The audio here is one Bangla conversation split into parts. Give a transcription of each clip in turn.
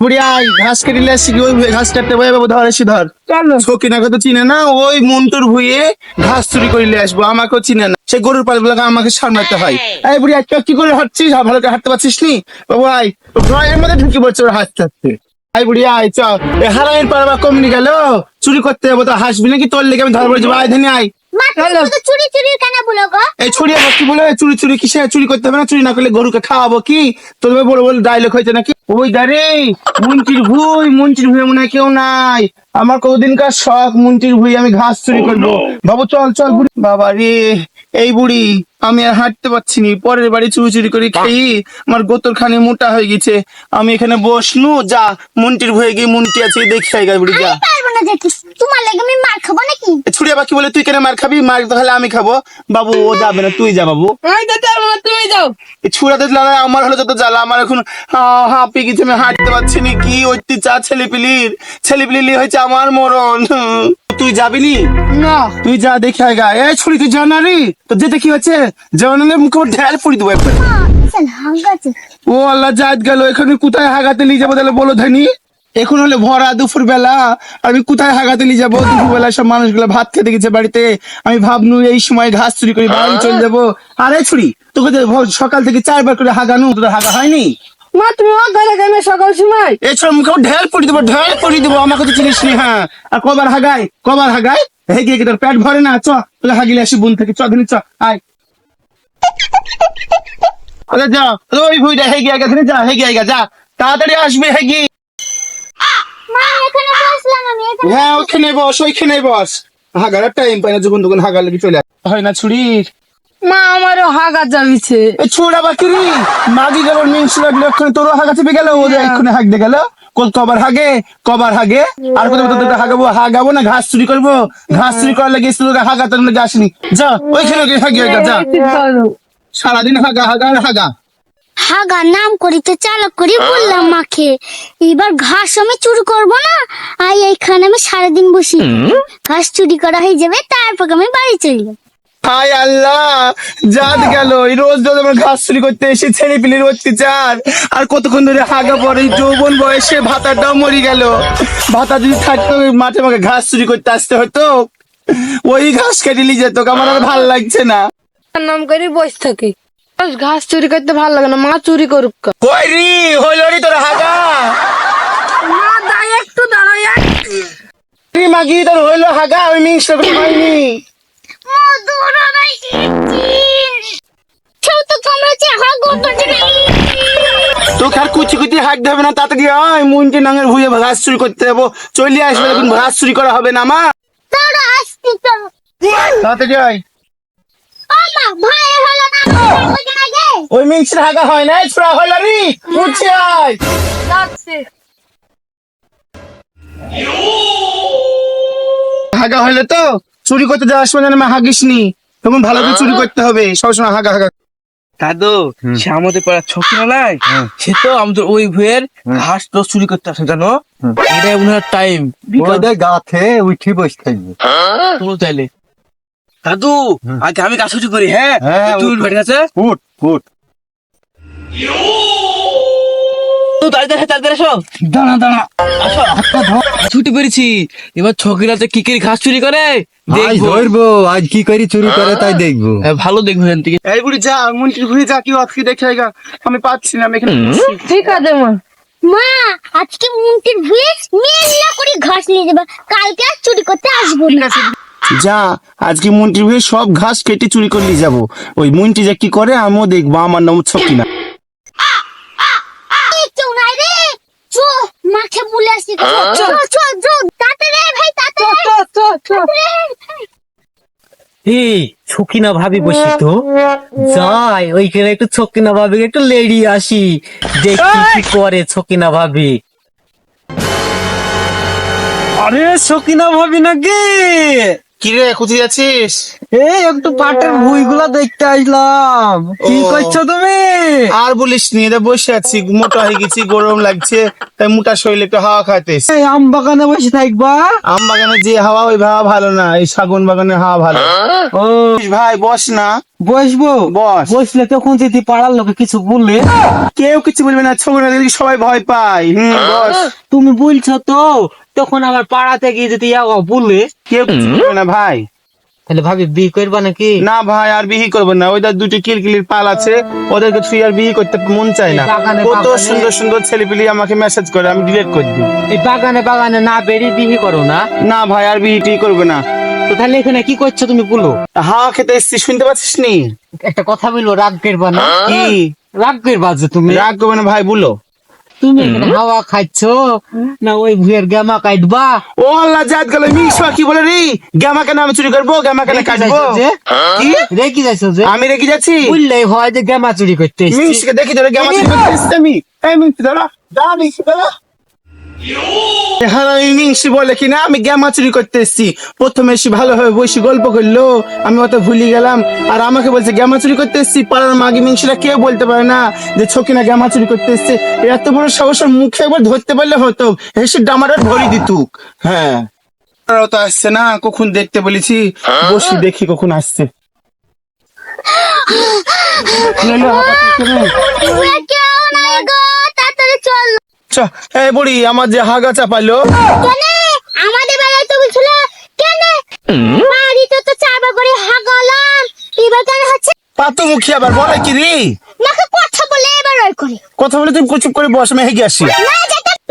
বুড়ি আই ঘাস কেটে আসছি ওই ঘাস কাটতে বয়ে বাবু ধর এসে ধর। চলো সকিনাকে তো চিনে না ওই মন্টুর ভুঁয়ে ঘাস চুরি করে নিয়ে আসব আমাকেও চিনে না। সে গরুর পালগুলোকে আমাকে সামলাতে হয়। এই বুড়ি আজ কি করে হাঁটছিস? ভালো করে হাঁটতে পারছিস নি? বাবু আই ড্রয়ের মধ্যে ঢুকে পড়ছে ওর হাঁটতে হাঁটতে আই বুড়ি আই চ হারামের পারবা কমনি গেল। চুরি করতে যাব তো হাসবি নাকি? তোর লেগে আমি ধরবো যাব আয় ধেনে আয়। চুরি চুরি কেন বলো গো? এই চুরি আবার কি বলে? চুরি চুরি কিসে? চুরি করতে হবে না? চুরি না করলে গরুকে খাওয়াবো কি? তোর বড় বড় ডায়লগ হয়েছে নাকি? ওই দারে মুন্টির ভুই মুন্টির ভুই মনে কেউ নাই। আমার কদিনকার শখ মুন্টির ভুই আমি ঘাস চুরি করব। বাবু চল চল বুড়ি। বাবা রে এই বুড়ি আমি আর হাঁটতে পারছি নি। পরের বাড়ি চুরি চুরি করে খেয়ে আমার গোতর খানি মোটা হয়ে গেছে। আমি এখানে বসনু যা মুন্টির ভুয়ে গিয়ে মুন্টি আছে দেখি বুড়ি যা তোমার লেগে আমি মার খাব নাকি ছুড়ে বাকি বলে তুই কেন মার খাবি? মার তাহলে আমি খাব। বাবু ও যাবে না তুই যা বাবু। তুমি যাও। ছুড়াতে লড়াই আমার হলো যত জ্বালা আমার এখন হা- হাঁপে গেছে আমি হাঁটতে পারছি না কি অত্যাচার ছেলেপিলির। ছেলেপিলি হয়েছে আমার মরণ। তুই যাবি নি? না। তুই যা দেখে আয়গা এ ছুরি তুই জানা রে তো যেতে কি হচ্ছে জানালে মুখে ঢেল পড়ি দেবো একবার। ও আল্লাহ জাত গেল এখানে কোথায় হাগাতে নিয়ে যাব তাহলে বলো ধানি? এখন হলে ভরা দুপুর বেলা আমি কোথায় হাগাতে নিয়ে যাব? দুপুর বেলা সব মানুষগুলো ভাত খেতে গেছে বাড়িতে। আমি ভাবনু এই সময় ঘাস চুরি করে বাড়ি চলে যাব। আরে ছুরি তোকে সকাল থেকে চারবার করে হাগানু তোদের হাগা হয়নি? মা তুমি ও ঘরে সকাল সময়? এছাড়া মুখে ঢেল পড়ি দেবো ঢেল পড়ি দেবো আমাকে তো চিনিস নি হ্যাঁ। আর কবার হাগায় কবার হাগায় হেগে হেগে তোর পেট ভরে না? চ তোকে হাগিলে আসি বোন থেকে চ ধরে চ আয়। আরে যা ওই ভুইটা হেগে আগে ধরে যা হেগে আগে যা। তাড়াতাড়ি আসবে হেগে মা এখানে বসলাম আমি এখানে হ্যাঁ ওখানে বস ওইখানে বস। হাগার টাইম পাই না যখন তখন হাগার লেগে চলে হয় না ছুরির? মা আমারও হাগা যাবিছে ছোড়া বাকিরি মাগি গেল মিংস লাগল ওখানে তোরও হাগা চেপে গেল ওদের এক্ষুনি হাগ দিয়ে গেল। কোন কবার হাগে কবার হাগে। আর কোথাও তোদের হাগাবো? হাগাবো না ঘাস চুরি করব? ঘাস চুরি করার লাগে তোকে হাগা তোর লেগে আসেনি। যা ওইখানে গিয়ে হাগি হাগা যা। সারাদিন হাগা হাগা আর হাগা। হাগা নাম করি তো চালক করি বললাম মাকে এবার ঘাস আমি চুরি করব না? আর এইখানে আমি সারাদিন বসি। ঘাস চুরি করা হয়ে যাবে তারপর আমি বাড়ি চলে। হায় আল্লাহ জাত গেল। এই রোজ রোজ আমার ঘাস চুরি করতে এসে ছেলে পিলির অত্যাচার। আর কতক্ষণ ধরে হাগা পরে যৌবন বয়সে ভাতাটাও মরে গেল। ভাতা যদি থাকতো মাঠে আমাকে ঘাস চুরি করতে আসতে হতো। ওই ঘাস কেটে নিয়ে যেত আমার আর ভালো লাগছে না। নাম করে বসে থাকি। ঘাস চুরি করতে ভালো লাগে না মা চুরি করুক। কই রি? হইল রি তোর হাগা। মা দাঁড়াই একটু দাঁড়াই রি মাগি তোর হইল হাগা? ওই মিংস করে হয়নি কেউ তো কামড়াচ্ছে হাগ তোকে আর কুচি কুচি হাঁকতে হবে না তাড়াতাড়ি আয় মুন্টি নাঙের ভুয়ে ঘাস চুরি করতে যাব চলে আসবে এখন ঘাস চুরি করা হবে না মা। তোর আসতি তো। তাড়াতাড়ি আয় ওই হাগা হয় না ছোড়া হইল রি উঠছে যাচ্ছে হাগা হইলে তো চুরি করতে যাওয়ার সময় যেন হাগিস নি তখন ভালো করে চুরি করতে হবে সবসময় হাগা হাগা। দাদু সে আমাদের পাড়ার ছকি নয় সে তো আমাদের ওই ভুয়ের ঘাস তো চুরি করতে আসে জানো? এটাই ওনার টাইম গাছে উঠে বসে থাকবে। চাইলে দাদু আগে আমি গাছ চুরি করি হ্যাঁ? তুই। গেছে ছুটি পেরেছি এবার কি কি ঘাস চুরি করে? ধরবো আজ কি করে চুরি করে তাই দেখব। হ্যাঁ, ভালো দেখব এখান থেকে। এই বুড়ি যা আজকে দেখে আমি পাচ্ছি না আমি এখানে ঠিক আছে মা। মা আজকে মুন্টির ভুয়ে মেলা করে ঘাস নিয়ে যাবে। কালকে আর চুরি করতে আসব না। যা আজকে মুন্টির ভুয়ে সব ঘাস কেটে চুরি করে নিয়ে যাব। ওই মুন্টি যা কি করে আমিও দেখব আমার নাম ছকি না এই কেউ নাই রে! চো মাকে বলে আসি চো চো চো তাড়াতাড়ি আয় ভাই তাড়াতাড়ি আয়। চো, চো, চো। এই ছকিনা ভাবি বসি তো। যাই ওইখানে একটু ছকিনা ভাবি একটু লেডি আসি। দেখি কি করে ছকিনা ভাবি। আরে ছকিনা ভাবি নাকি? কি রে কোথায় যাচ্ছিস? এই একটু পাটের ভুইগুলা দেখতে আসলাম। কি করছ তুমি? আর বলিস নি এটা বসে আছি মোটা হয়ে গেছি গরম লাগছে তাই মোটা শরীরে একটু হাওয়া খাইতে এই আম বাগানে বসে থাকবা। আম বাগানে যে হাওয়া ওই হাওয়া ভালো না এই শাগুন বাগানে হাওয়া ভালো। ও। ভাই বস না। বসবো? বস। বসলে তখন যদি পাড়ার লোকে কিছু বললে কেউ কিছু বলবে না দেখলে সবাই ভয় পায়। হুম বস। তুমি বলছো তো তখন আবার পাড়াতে গিয়ে যদি বললে কেউ কিছু বলবে না ভাই। তাহলে ভাবি বিয়ে করবা নাকি? না ভাই আর বিহি করব না। দুটি কিলকিলির পাল আছে। ওদেরকে ছুঁয়ে আর বিহি করতে মন চায় না। কত বাগানে- সুন্দর সুন্দর ছেলেপিলি আমাকে মেসেজ করে আমি ডিলিট করে দিই। এই বাগানে বাগানে না বেরিয়ে বিয়ে করো না। না ভাই আর বিহিটি করবে না। তাহলে এখানে কি করছ তুমি বলো। হাওয়া খেতে এসছি শুনতে পাচ্ছিস নি একটা কথা বলব রাগ করবা না? কি? রাগ করবা যে তুমি? রাগ করবে না ভাই বলো। তুমি এখানে হাওয়া খাচ্ছো না ওই ভুয়ের গামা কাটবা? ও আল্লাহ জাত গেল মিশা কি বলে রে? গামা কেন আমি চুরি করব? গামা কেন কাটবো? কি? রেখে যাইছো যে? আমি রেখে যাচ্ছি? বললেই হয় যে গামা চুরি করতে মিশকে দেখি তোরা গামা চুরি করতে আমি। এই মিশি দাঁড়া। দাঁড়া মিশি দাঁড়া। হ্যাঁ মিংসি বলে কি না আমি গ্যামা চুরি করতে এসেছি। প্রথমে এসে ভালোভাবে বসে গল্প করল আমি অত ভুলে গেলাম। আর আমাকে বলছে গ্যামা চুরি করতে এসেছি? পাড়ার মাগি মিংসিরা কেউ বলতে পারে না যে ছকিনা গ্যামা চুরি করতে এসছে? এত বড় সাহস মুখে একবার ধরতে পারলে হতো। হেসে ডামাটা ধরি দিতুক। হ্যাঁ। তো আসছে না কখন দেখতে বলেছি। বসি দেখি কখন আসছে। কেন? চল। এই বুড়ি আমার যে হাগা আমাদের বেলায় তো বলছিল কেন? বাড়িতে তো চারবার করে হাগালাম। এবার কেন হচ্ছে? পাতু মুখী আবার বলে কি রে? নাকি কথা বলে এবার ওই করে। কথা বলে তুমি চুপ করে বস আমি হেগে আসি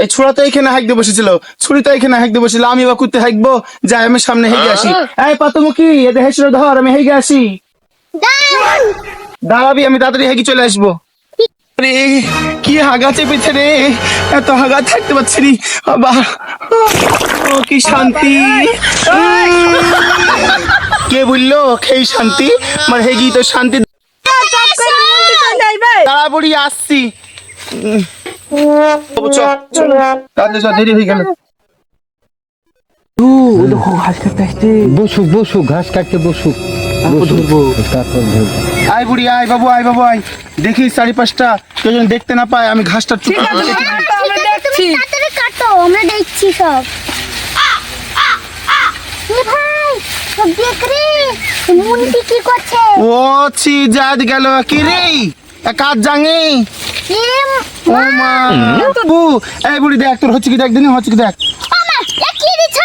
এই ছোড়া তো এখানে হাঁকতে বসেছিল ছুরি তো এখানে হাঁকতে বসেছিল আমি বা কুত্তে হাঁকবো যাই আমি সামনে হেগে আসি। এই পাতুমুখী এতে হেসে ধর আমি হেগে আসি। দাঁড়াবি আমি তাড়াতাড়ি হেগে চলে আসব। রে? কি হাগা চেপেছে রে? এত হাগা থাকতে পারছি নি। বাবা ও কি শান্তি। কে বলল? খেই শান্তি? আমার হেগি তো শান্তি আসছি। তাড়াতাড়ি দেরি হয়ে গেল। বসুক বসুক ঘাস কাটতে বসুক। আয় বুড়ি আয় বাবু আয় বাবু আয়। দেখি চারি পাঁচটা কেউ যেন দেখতে না পায় আমি ঘাসটা চুপ কেটে আমরা দেখছি সব। এ ভাই সব দেখ রে মুন্টি কি করছে? ও ছি জাত গেল কি রে কাজ জাঙে? ও মা। বু এই বুড়ি দেখ তোর হচ্ছে কি দেখ দিন হচ্ছে কি দেখ। এ কি দিছ?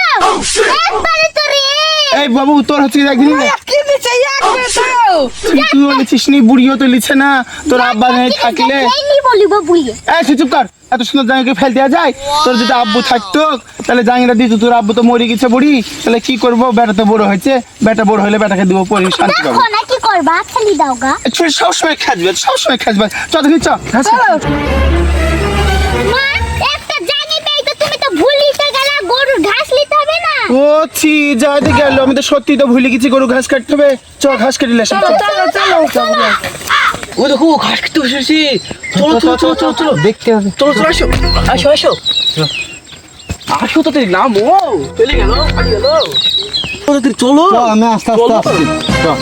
একবারে তো রে। এই বাবু তোর হচ্ছে কি দেখ দিন তুই বলেছিস নি বুড়িও তো লিছে না। তোর আব্বা নেই থাকলে এই তুই চুপ কর। এত সুন্দর জাঙ্গিকে ফেল দেওয়া যায়। তোর যদি আব্বু থাকতো তাহলে জাঙ্গিটা দিত তোর আব্বু তো মরে গেছে বুড়ি। তাহলে কি করব? বেটা তো বড় হয়েছে। বেটা বড় হলে বেটাকে দিব পরি শান্তি পাবো। কি করবা? খালি দাও গা। ছুরি সবসময় খাজবে সবসময় খাজবে। চ দেখি চ। ঘাস মা একটা জানি পেয়ে তো তুমি তো ভুলিতে গেলা গরুর ঘাস নিতে হবে না ও ছি যাইতে গেল আমি তো সত্যি তো ভুলে গেছি গরু ঘাস কাটতে হবে চ ঘাস কেটে আসি ও দেখো ঘাস খেতে বসেছি চলো চলো চলো চলো চলো দেখতে হবে চলো চলো আসো আসো আসো আসো তো নাম ও চলে গেল গেল চলো তুই চলো আমি আস্তে আস্তে আসছি কাট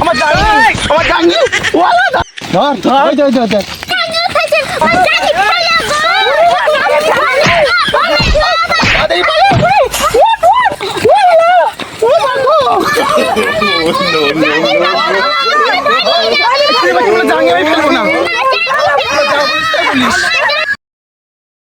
আমরা জাঙ্গি আমার জাঙ্গি ওয়ালা ধর ধর ধর ধর ধর জানি খাইছে জানি